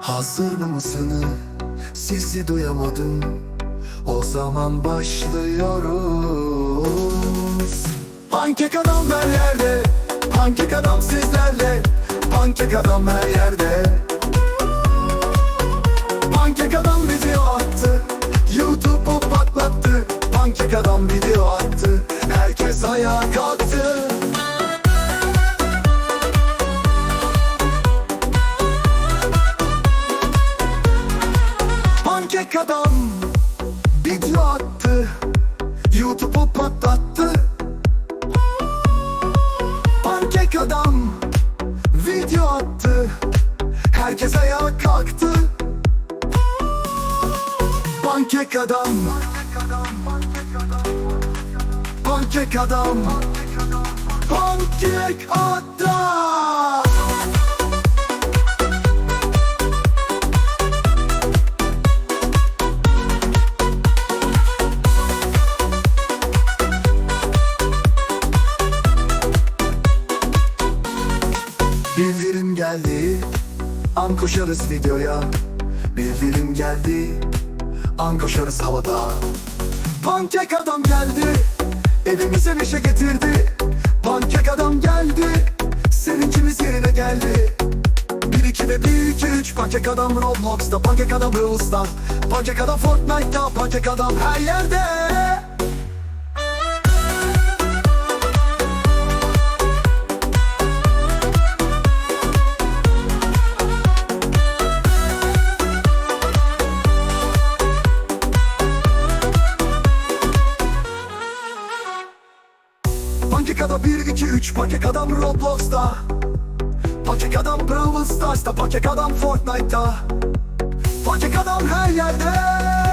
Hazır mısınız? Sizi duyamadım. O zaman başlıyoruz. Pankek adam her yerde Pankek adam sizlerle Pankek adam her yerde. Pankek adam video attı YouTube'u patlattı Pankek adam video attı Pankek adam video attı YouTube'u patlattı. Pankek adam video attı Herkes ayağa kalktı. Pankek adam Pankek adam Pankek adam geldi. An koşarız videoya. Bildirim geldi. An koşarız havada. Pankek adam geldi. Evimize neşe getirdi. Pankek adam geldi. Sevincimiz yerine geldi. Bir iki ve bir iki üç. Pankek adam Roblox'ta Pankek adam Brawl'sta Pankek adam Fortnite'ta Pankek adam her yerde Pankek adam 1 2 3 Pankek adam Roblox'ta. Pankek adam Brawl Stars'ta. Pankek adam Fortnite'ta. Pankek adam her yerde